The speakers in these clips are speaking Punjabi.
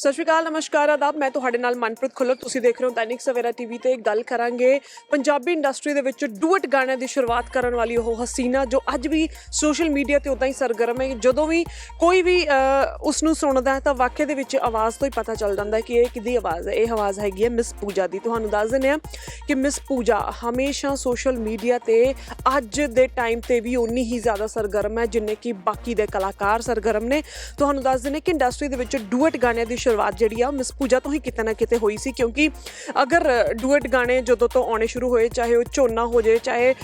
ਸਤਿ ਸ਼੍ਰੀ ਅਕਾਲ, ਨਮਸਕਾਰ, ਆਦਾਬ। ਮੈਂ ਤੁਹਾਡੇ ਨਾਲ ਮਨਪ੍ਰੀਤ ਖੁੱਲਰ। ਤੁਸੀਂ ਦੇਖ ਰਹੇ ਹੋ ਦੈਨਿਕ ਸਵੇਰਾ ਟੀਵੀ ਤੇ ਗੱਲ ਕਰਾਂਗੇ ਪੰਜਾਬੀ ਇੰਡਸਟਰੀ ਦੇ ਵਿੱਚ ਡੂਇਟ ਗਾਣਿਆਂ ਦੀ ਸ਼ੁਰੂਆਤ ਕਰਨ ਵਾਲੀ ਉਹ ਹਸੀਨਾ, ਜੋ ਅੱਜ ਵੀ ਸੋਸ਼ਲ ਮੀਡੀਆ ਤੇ ਉਦਾਂ ਹੀ ਸਰਗਰਮ ਹੈ। ਜਦੋਂ ਵੀ ਕੋਈ ਵੀ ਉਸ ਨੂੰ ਸੁਣਦਾ ਹੈ ਤਾਂ ਵਾਕਿਆ ਦੇ ਵਿੱਚ ਆਵਾਜ਼ ਤੋਂ ਹੀ ਪਤਾ ਚੱਲ ਜਾਂਦਾ ਹੈ ਕਿ ਇਹ ਕਿਹਦੀ ਆਵਾਜ਼ ਹੈ। ਇਹ ਆਵਾਜ਼ ਹੈਗੀ ਹੈ ਮਿਸ ਪੂਜਾ ਦੀ। ਤੁਹਾਨੂੰ ਦੱਸ ਦਿੰਦੇ ਹਾਂ ਕਿ ਮਿਸ ਪੂਜਾ ਹਮੇਸ਼ਾ ਸੋਸ਼ਲ ਮੀਡੀਆ ਤੇ ਅੱਜ ਦੇ ਟਾਈਮ ਤੇ ਵੀ ਉਨੀ ਹੀ ਜ਼ਿਆਦਾ ਸਰਗਰਮ ਹੈ, ਜਿੰਨੇ ਕਿ ਬਾਕੀ ਦੇ ਕਲਾਕਾਰ ਸਰਗਰਮ ਨੇ। ਤੁਹਾਨੂੰ ਦੱਸ ਦਿੰਦੇ ਕਿ ਇੰਡਸਟਰੀ ਦੇ ਵਿੱਚ ਡੂਇਟ ਗਾਣਿਆਂ ਦੀ ਸ਼ੁਰੂਆਤ ਜਿਹੜੀ ਆ ਮਿਸ ਪੂਜਾ ਤੋਂ ਹੀ ਕਿਤੇ ਨਾ ਕਿਤੇ ਹੋਈ ਸੀ, ਕਿਉਂਕਿ ਅਗਰ ਡੂਐਟ ਗਾਣੇ ਜਦੋਂ ਤੋਂ ਆਉਣੇ ਸ਼ੁਰੂ ਹੋਏ, ਚਾਹੇ ਉਹ ਝੋਨਾ ਹੋ ਜਾਏ, ਚਾਹੇ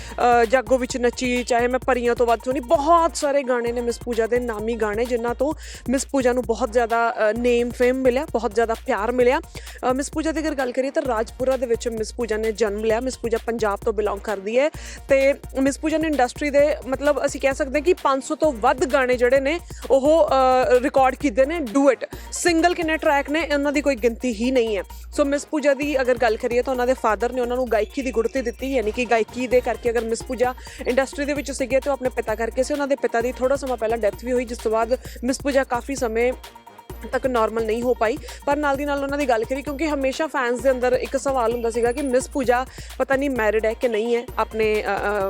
ਜਾਗੋ ਵਿੱਚ ਨੱਚੀ, ਚਾਹੇ ਮੈਂ ਪਰੀਆਂ ਤੋਂ ਵੱਧ ਸੁਣੀ, ਬਹੁਤ ਸਾਰੇ ਗਾਣੇ ਨੇ ਮਿਸ ਪੂਜਾ ਦੇ ਨਾਮੀ ਗਾਣੇ, ਜਿਨ੍ਹਾਂ ਤੋਂ ਮਿਸ ਪੂਜਾ ਨੂੰ ਬਹੁਤ ਜ਼ਿਆਦਾ ਨੇਮ ਫੇਮ ਮਿਲਿਆ, ਬਹੁਤ ਜ਼ਿਆਦਾ ਪਿਆਰ ਮਿਲਿਆ। ਮਿਸ ਪੂਜਾ ਦੀ ਅਗਰ ਗੱਲ ਕਰੀਏ ਤਾਂ ਰਾਜਪੁਰਾ ਦੇ ਵਿੱਚ ਮਿਸ ਪੂਜਾ ਨੇ ਜਨਮ ਲਿਆ, ਮਿਸ ਪੂਜਾ ਪੰਜਾਬ ਤੋਂ ਬਿਲੋਂਗ ਕਰਦੀ ਹੈ ਤੇ ਮਿਸ ਪੂਜਾ ਨੇ ਇੰਡਸਟਰੀ ਦੇ, ਮਤਲਬ ਅਸੀਂ ਕਹਿ ਸਕਦੇ ਹਾਂ ਕਿ 500 ਤੋਂ ਵੱਧ ਗਾਣੇ ਜਿਹੜੇ ਨੇ, ਉਹ ਰਿਕਾਰਡ ਕੀਤੇ ਨੇ ਡੂਇਟ ਸਿੰਗਲ ਕਿੰਨੇ ਟਰੈਕ ਨੇ ਉਹਨਾਂ ਦੀ ਕੋਈ ਗਿਣਤੀ ਹੀ ਨਹੀਂ ਹੈ। ਸੋ ਮਿਸ ਪੂਜਾ ਦੀ ਅਗਰ ਗੱਲ ਕਰੀਏ ਤਾਂ ਉਹਨਾਂ ਦੇ ਫਾਦਰ ਨੇ ਉਹਨਾਂ ਨੂੰ ਗਾਇਕੀ ਦੀ ਗੁੜਤੀ ਦਿੱਤੀ, ਯਾਨੀ ਕਿ ਗਾਇਕੀ ਦੇ ਕਰਕੇ ਅਗਰ ਮਿਸ ਪੂਜਾ ਇੰਡਸਟਰੀ ਦੇ ਵਿੱਚ ਸੀਗੇ, ਤਾਂ ਉਹ ਆਪਣੇ ਪਿਤਾ ਕਰਕੇ ਸੀ। ਉਹਨਾਂ ਦੇ ਪਿਤਾ ਦੀ ਥੋੜਾ ਸਮਾਂ ਪਹਿਲਾਂ ਡੈਥ ਵੀ ਹੋਈ, ਜਿਸ ਤੋਂ ਬਾਅਦ ਮਿਸ ਪੂਜਾ ਕਾਫੀ ਸਮੇਂ ਤੱਕ ਨਾਰਮਲ ਨਹੀਂ ਹੋ ਪਾਈ। ਪਰ ਨਾਲ ਦੀ ਨਾਲ ਉਹਨਾਂ ਦੀ ਗੱਲ ਕਰੀ ਕਿਉਂਕਿ ਹਮੇਸ਼ਾ ਫੈਨਸ ਦੇ ਅੰਦਰ ਇੱਕ ਸਵਾਲ ਹੁੰਦਾ ਸੀਗਾ ਕਿ ਮਿਸ ਪੂਜਾ ਪਤਾ ਨਹੀਂ ਮੈਰਿਡ ਹੈ ਕਿ ਨਹੀਂ ਹੈ, ਆਪਣੇ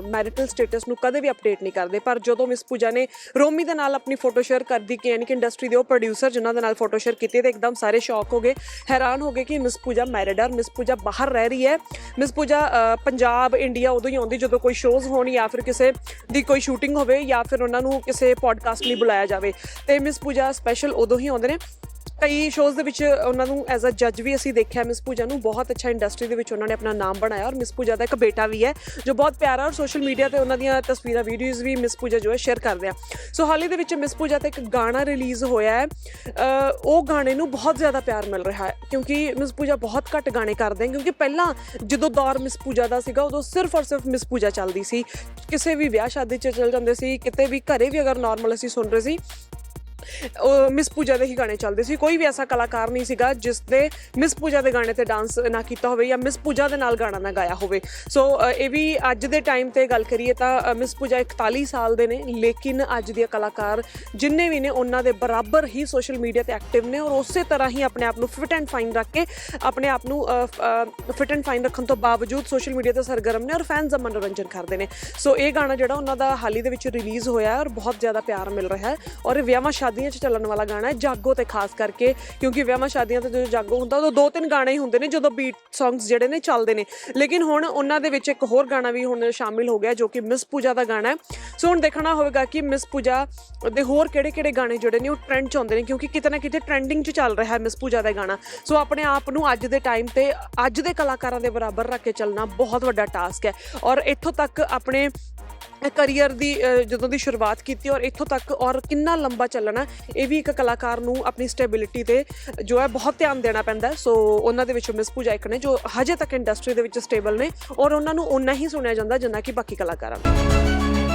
ਮੈਰਿਟਲ ਸਟੇਟਸ ਨੂੰ ਕਦੇ ਵੀ ਅਪਡੇਟ ਨਹੀਂ ਕਰਦੇ। ਪਰ ਜਦੋਂ ਮਿਸ ਪੂਜਾ ਨੇ ਰੋਮੀ ਦੇ ਨਾਲ ਆਪਣੀ ਫੋਟੋ ਸ਼ੇਅਰ ਕਰਦੀ ਕਿ ਯਾਨੀ ਕਿ ਇੰਡਸਟਰੀ ਦੇ ਉਹ ਪ੍ਰੋਡਿਊਸਰ ਜਿਨ੍ਹਾਂ ਦੇ ਨਾਲ ਫੋਟੋ ਸ਼ੇਅਰ ਕੀਤੀ ਤੇ ਇੱਕਦਮ ਸਾਰੇ ਸ਼ੌਕ ਹੋ ਗਏ, ਹੈਰਾਨ ਹੋ ਗਏ ਕਿ ਮਿਸ ਪੂਜਾ ਮੈਰਿਡ ਹੈ ਮਿਸ ਪੂਜਾ ਬਾਹਰ ਰਹਿ ਰਹੀ ਹੈ। ਮਿਸ ਪੂਜਾ ਪੰਜਾਬ ਇੰਡੀਆ ਉਦੋਂ ਹੀ ਆਉਂਦੀ ਜਦੋਂ ਕੋਈ ਸ਼ੋਜ਼ ਹੋਣ ਜਾਂ ਫਿਰ ਕਿਸੇ ਦੀ ਕੋਈ ਸ਼ੂਟਿੰਗ ਹੋਵੇ ਜਾਂ ਫਿਰ ਉਹਨਾਂ ਨੂੰ ਕਿਸੇ ਪੋਡਕਾਸਟ ਲਈ ਬੁਲਾਇਆ ਜਾਵੇ। ਤੇ ਮਿਸ ਪੂਜਾ ਸਪੈਸ਼ਲ ਉਦੋਂ ਹੀ ਆਉਂਦੇ ਨੇ। ਕਈ ਸ਼ੋਜ਼ ਦੇ ਵਿੱਚ ਉਹਨਾਂ ਨੂੰ ਐਜ਼ ਅ ਜੱਜ ਵੀ ਅਸੀਂ ਦੇਖਿਆ ਮਿਸ ਪੂਜਾ ਨੂੰ ਬਹੁਤ ਅੱਛਾ ਇੰਡਸਟਰੀ ਦੇ ਵਿੱਚ ਉਹਨਾਂ ਨੇ ਆਪਣਾ ਨਾਮ ਬਣਾਇਆ ਔਰ ਮਿਸ ਪੂਜਾ ਦਾ ਇੱਕ ਬੇਟਾ ਵੀ ਹੈ, ਜੋ ਬਹੁਤ ਪਿਆਰਾ ਔਰ ਸੋਸ਼ਲ ਮੀਡੀਆ ਤੇ ਉਹਨਾਂ ਦੀਆਂ ਤਸਵੀਰਾਂ ਵੀਡੀਓਜ਼ ਵੀ ਮਿਸ ਪੂਜਾ ਜੋ ਹੈ ਸ਼ੇਅਰ ਕਰਦੇ ਆ ਸੋ ਹਾਲ ਹੀ ਦੇ ਵਿੱਚ ਮਿਸ ਪੂਜਾ ਤੇ ਇੱਕ ਗਾਣਾ ਰਿਲੀਜ਼ ਹੋਇਆ ਹੈ ਉਹ ਗਾਣੇ ਨੂੰ ਬਹੁਤ ਜ਼ਿਆਦਾ ਪਿਆਰ ਮਿਲ ਰਿਹਾ ਹੈ, ਕਿਉਂਕਿ ਮਿਸ ਪੂਜਾ ਬਹੁਤ ਘੱਟ ਗਾਣੇ ਕਰਦੇ ਹਨ ਕਿਉਂਕਿ ਪਹਿਲਾਂ ਜਦੋਂ ਦੌਰ ਮਿਸ ਪੂਜਾ ਦਾ ਸੀਗਾ, ਉਦੋਂ ਸਿਰਫ ਔਰ ਸਿਰਫ ਮਿਸ ਪੂਜਾ ਚੱਲਦੀ ਸੀ। ਕਿਸੇ ਵੀ ਵਿਆਹ ਸ਼ਾਦੀ 'ਚ ਚਲ ਜਾਂਦੇ ਸੀ, ਕਿਤੇ ਵੀ ਘਰੇ ਵੀ ਅਗਰ ਨਾਰਮਲ ਅਸੀਂ ਸੁਣ ਰਹੇ ਸੀ ਉਹ ਮਿਸ ਪੂਜਾ ਦੇ ਹੀ ਗਾਣੇ ਚੱਲਦੇ ਸੀ। ਕੋਈ ਵੀ ਐਸਾ ਕਲਾਕਾਰ ਨਹੀਂ ਸੀਗਾ ਜਿਸ ਦੇ ਮਿਸ ਪੂਜਾ ਦੇ ਗਾਣੇ ਤੇ ਡਾਂਸ ਨਾ ਕੀਤਾ ਹੋਵੇ ਜਾਂ ਮਿਸ ਪੂਜਾ ਦੇ ਨਾਲ ਗਾਣਾ ਨਾ ਗਾਇਆ ਹੋਵੇ। ਸੋ ਇਹ ਵੀ ਅੱਜ ਦੇ ਟਾਈਮ ਤੇ ਗੱਲ ਕਰੀਏ ਤਾਂ ਮਿਸ ਪੂਜਾ 41 ਸਾਲ ਦੇ ਨੇ, ਲੇਕਿਨ ਅੱਜ ਦੇ ਕਲਾਕਾਰ ਜਿੰਨੇ ਵੀ ਨੇ, ਉਹਨਾਂ ਦੇ ਬਰਾਬਰ ਹੀ ਸੋਸ਼ਲ ਮੀਡੀਆ ਤੇ ਐਕਟਿਵ ਨੇ ਔਰ ਉਸੇ ਤਰ੍ਹਾਂ ਹੀ ਆਪਣੇ ਆਪ ਨੂੰ ਫਿਟ ਐਂਡ ਫਾਈਨ ਰੱਖ ਕੇ, ਆਪਣੇ ਆਪ ਨੂੰ ਫਿਟ ਐਂਡ ਫਾਈਨ ਰੱਖਣ ਤੋਂ ਬਾਵਜੂਦ ਸੋਸ਼ਲ ਮੀਡੀਆ ਤੇ ਸਰਗਰਮ ਨੇ ਔਰ ਫੈਨਸ ਦਾ ਮਨੋਰੰਜਨ ਕਰਦੇ ਨੇ। ਸੋ ਇਹ ਗਾਣਾ ਜਿਹੜਾ ਉਹਨਾਂ ਦਾ ਹਾਲ ਹੀ ਦੇ ਵਿੱਚ ਰਿਲੀਜ਼ ਹੋਇਆ ਔਰ ਬਹੁਤ ਜ਼ਿਆਦਾ ਪਿਆਰ ਮਿਲ ਰਿਹਾ ਹੈ ਔਰ ਇਹ ਵਿਆਹਾਂ ਸ਼ਾਦੀਆਂ 'ਚ ਚੱਲਣ ਵਾਲਾ ਗਾਣਾ ਹੈ ਜਾਗੋ ਤੇ ਖਾਸ ਕਰਕੇ, ਕਿਉਂਕਿ ਵਿਆਹਾਂ ਸ਼ਾਦੀਆਂ ਤੇ ਜਦੋਂ ਜਾਗੋ ਹੁੰਦਾ, ਉਦੋਂ ਦੋ ਤਿੰਨ ਗਾਣੇ ਹੀ ਹੁੰਦੇ ਨੇ ਜਦੋਂ ਬੀਟ ਸੌਂਗਸ ਜਿਹੜੇ ਨੇ ਚੱਲਦੇ ਨੇ। ਲੇਕਿਨ ਹੁਣ ਉਹਨਾਂ ਦੇ ਵਿੱਚ ਇੱਕ ਹੋਰ ਗਾਣਾ ਵੀ ਹੁਣ ਸ਼ਾਮਿਲ ਹੋ ਗਿਆ ਜੋ ਕਿ ਮਿਸ ਪੂਜਾ ਦਾ ਗਾਣਾ ਹੈ। ਸੋ ਹੁਣ ਦੇਖਣਾ ਹੋਵੇਗਾ ਕਿ ਮਿਸ ਪੂਜਾ ਦੇ ਹੋਰ ਕਿਹੜੇ-ਕਿਹੜੇ ਗਾਣੇ ਜਿਹੜੇ ਨੇ ਉਹ ਟ੍ਰੈਂਡ 'ਚ ਆਉਂਦੇ ਨੇ, ਕਿਉਂਕਿ ਕਿਤੇ ਨਾ ਕਿਤੇ ਟ੍ਰੈਂਡਿੰਗ 'ਚ ਚੱਲ ਰਿਹਾ ਹੈ ਮਿਸ ਪੂਜਾ ਦਾ ਗਾਣਾ। ਸੋ ਆਪਣੇ ਆਪ ਨੂੰ ਅੱਜ ਦੇ ਟਾਈਮ ਤੇ ਅੱਜ ਦੇ ਕਲਾਕਾਰਾਂ ਦੇ ਬਰਾਬਰ ਰੱਖ ਕੇ ਚੱਲਣਾ ਬਹੁਤ ਵੱਡਾ ਟਾਸਕ ਹੈ। ਔਰ ਇੱਥੋਂ ਤੱਕ ਆਪਣੇ ਕਰੀਅਰ ਦੀ ਜਦੋਂ ਦੀ ਸ਼ੁਰੂਆਤ ਕੀਤੀ ਔਰ ਇੱਥੋਂ ਤੱਕ ਔਰ ਕਿੰਨਾ ਲੰਬਾ ਚੱਲਣਾ, ਇਹ ਵੀ ਇੱਕ ਕਲਾਕਾਰ ਨੂੰ ਆਪਣੀ ਸਟੇਬਿਲਿਟੀ ਤੇ ਜੋ ਹੈ ਬਹੁਤ ਧਿਆਨ ਦੇਣਾ ਪੈਂਦਾ ਸੋ ਉਹਨਾਂ ਦੇ ਵਿੱਚੋਂ ਮਿਸ ਪੂਜਾ ਇੱਕ ਨੇ ਜੋ ਹਜੇ ਤੱਕ ਇੰਡਸਟਰੀ ਦੇ ਵਿੱਚ ਸਟੇਬਲ ਨੇ ਔਰ ਉਹਨਾਂ ਨੂੰ ਓਨਾ ਹੀ ਸੁਣਿਆ ਜਾਂਦਾ ਜਿੰਨਾ ਕਿ ਬਾਕੀ ਕਲਾਕਾਰਾਂ ਨੂੰ।